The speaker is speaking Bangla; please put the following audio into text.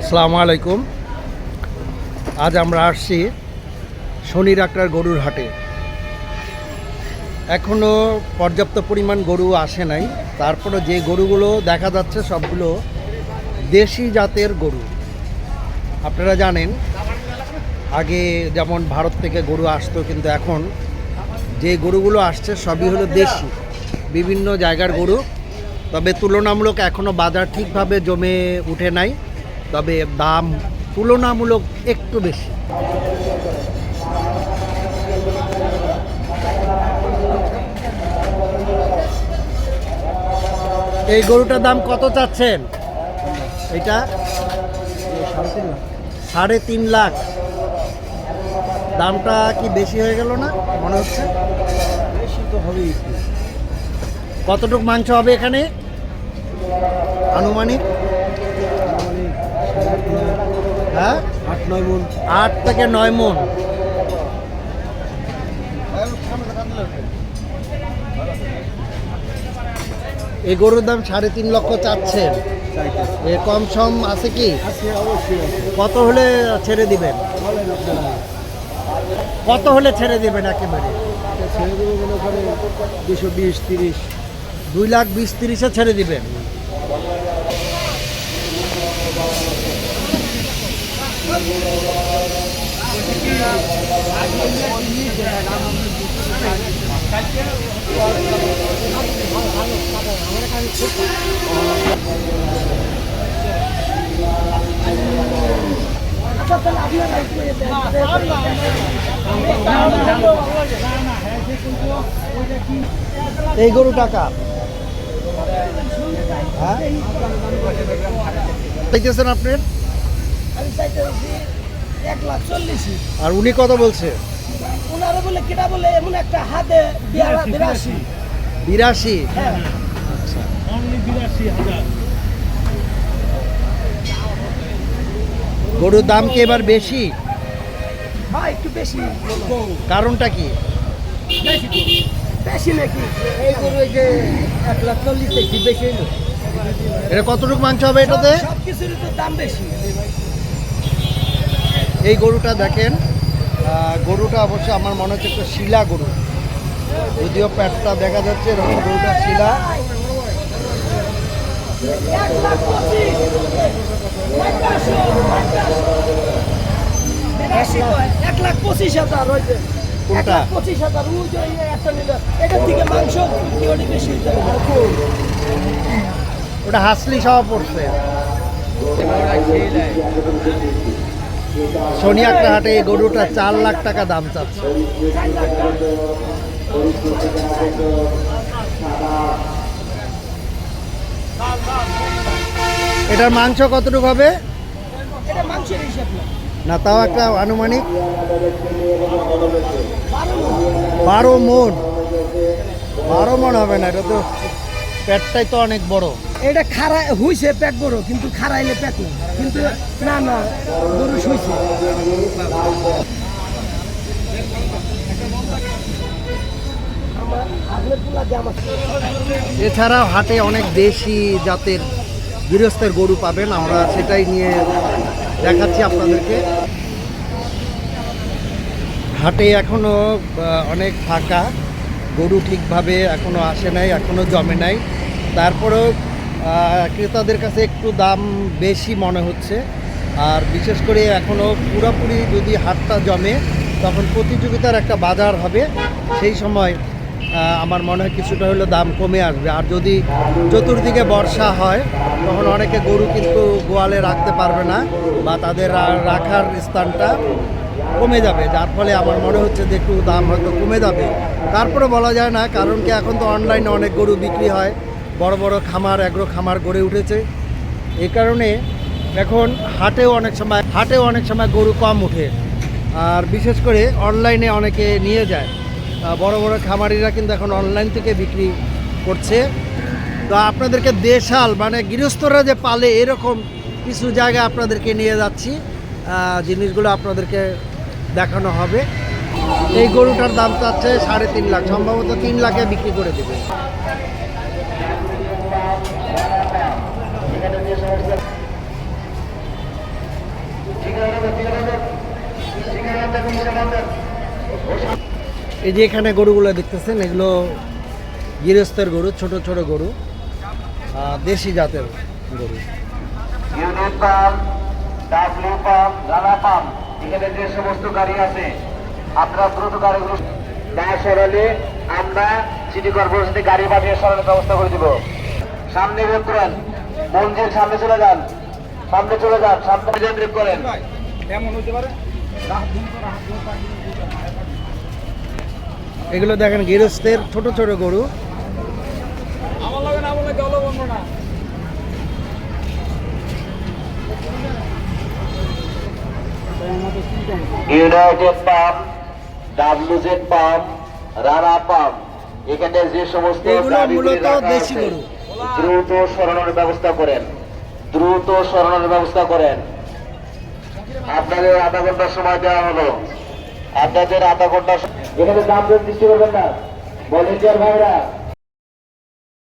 আসসালামু আলাইকুম। আজ আমরা আসছি শনি ডাক্তার গরুর হাটে। এখনও পর্যাপ্ত পরিমাণ গরু আসে নাই। তারপরে যে গরুগুলো দেখা যাচ্ছে সবগুলো দেশি জাতের গরু। আপনারা জানেন, আগে যেমন ভারত থেকে গরু আসতো, কিন্তু এখন যে গরুগুলো আসছে সবই হলো দেশি। বিভিন্ন জায়গার গরু তবে তুলনামূলক এখনও বাজার ঠিকভাবে জমে উঠে নাই তবে দাম তুলনামূলক একটু বেশি। এই গরুটার দাম কত চাচ্ছেন? এটা? সাড়ে তিন লাখ। দামটা কি বেশি হয়ে গেল না মনে হচ্ছে? বেশি তো হবেই। কতটুক মাংস হবে এখানে? আনুমানিক? মানে হ্যাঁ? আট নয় মন আট থেকে নয় মন। এই গরুর দাম সাড়ে তিন লক্ষ চাচ্ছেন। এ কম সম আছে কি? অবশ্যই কত হলে ছেড়ে দিবেন? কত হলে ছেড়ে দিবেন একেবারে? ছেড়ে দেবো দুশো বিশ তিরিশ। দুই লাখ বিশ তিরিশে ছেড়ে দিবেন। এই গরু টাকা। হ্যাঁ? চাইতেছেন আপনি? আমি এক লাখ চল্লিশই আর উনি কত বলছে? ওনারা বলে কেটা বলে এমন একটা হাতে বিরাশি বিরাশি। হ্যাঁ। গরুর দাম কি এবার বেশি? হ্যাঁ একটু বেশি। কারণটা কি? বেশি নাকি? এই গরু এই যে এক লাখ চল্লিশ বেশি এটা কতটুকু মাংস হবে এটাতে? সব কিছুরই তো দাম বেশি। এই গরুটা দেখেন গরুটা অবশ্য আমার মনে হচ্ছে একটা শিলা গরু। যদিও প্যাটটা দেখা যাচ্ছে এরকম গরুটা শিলা। এক লাখ পঁচিশ হাজার ওটা হাসলি সহ পড়ছে। সোনিয়াকড়া হাটে এই গরুটা চার লাখ টাকা দাম চাচ্ছে। এটার মাংস কতটুকু হবে? না তাও একটা আনুমানিক। বারো। মন। বারো মন হবে না এটা তো পেটটাই তো অনেক বড়। এটা খারা হইছে পেট বড় কিন্তু খারাইলে পেট না কিন্তু না না গরু শুইছে। এছাড়াও হাটে অনেক দেশি জাতের গৃহস্থের গরু পাবেন। আমরা সেটাই নিয়ে দেখাচ্ছি আপনাদেরকে। হাটে এখনও অনেক ফাঁকা। গরু ঠিকভাবে এখনও আসে নাই এখনও জমে নাই। তারপরেও ক্রেতাদের কাছে একটু দাম বেশি মনে হচ্ছে। আর বিশেষ করে এখনও পুরোপুরি যদি হাটটা জমে, তখন প্রতিযোগিতার একটা বাজার হবে। সেই সময় আমার মনে হয় কিছুটা হলেও দাম কমে আসবে। আর যদি চতুর্দিকে বর্ষা হয়, তখন অনেকে গরু কিন্তু গোয়ালে রাখতে পারবে না বা তাদের রাখার স্থানটা কমে যাবে, যার ফলে আমার মনে হচ্ছে যে একটু দাম হয়তো কমে যাবে। তারপরে বলা যায় না, কারণ কি এখন তো অনলাইনে অনেক গরু বিক্রি হয়, বড় বড় খামার এগ্রো খামার গড়ে উঠেছে। এই কারণে এখন হাটেও অনেক সময়, হাটেও অনেক সময় গরু কম ওঠে। আর বিশেষ করে অনলাইনে অনেকে নিয়ে যায়। বড় বড় খামারিরা কিন্তু এখন অনলাইন থেকে বিক্রি করছে। তো আপনাদেরকে দেশাল মানে গৃহস্থরা যে পালে, এরকম কিছু জায়গায় আপনাদেরকে নিয়ে যাচ্ছি। জিনিসগুলো আপনাদেরকে দেখানো হবে। এই গরুটার দাম চাচ্ছে সাড়ে তিন লাখ। সম্ভবত তিন লাখে বিক্রি করে দেবে। এই যে এখানে গরুগুলো দেখতেছেন, এগুলো গৃহস্থের গরু, ছোট ছোট গরু দেশি জাতের গরু। ইউনিট পাম্প ডাবলু পাম্প গালা পাম্প এখানে যে সমস্ত গাড়ি আছে আপনারা দ্রুত গাড়িগুলো না সরালে আমরা সিটি কর্পোরেশন গাড়ি পাঠিয়ে সরানোর ব্যবস্থা করে দিব। সামনে বের করেন। মঞ্জিল সামনে চলে যান। সামনে চলে যান। সামনে নিয়ন্ত্রণ করেন। এগুলো দেখেন গৃহস্থের ছোট ছোট গরু। United pump WZ pump Rana pump এখানে যে সমস্ত। দ্রুত সরানোর ব্যবস্থা করেন। দ্রুত সরানোর ব্যবস্থা করেন। আপনাদের আধা ঘণ্টা সময় দেওয়া হলো। আপনাদের আধা ঘণ্টা এখানে দাম দৃষ্টি করবেন না। ভলেন্টিয়ার ভাইরা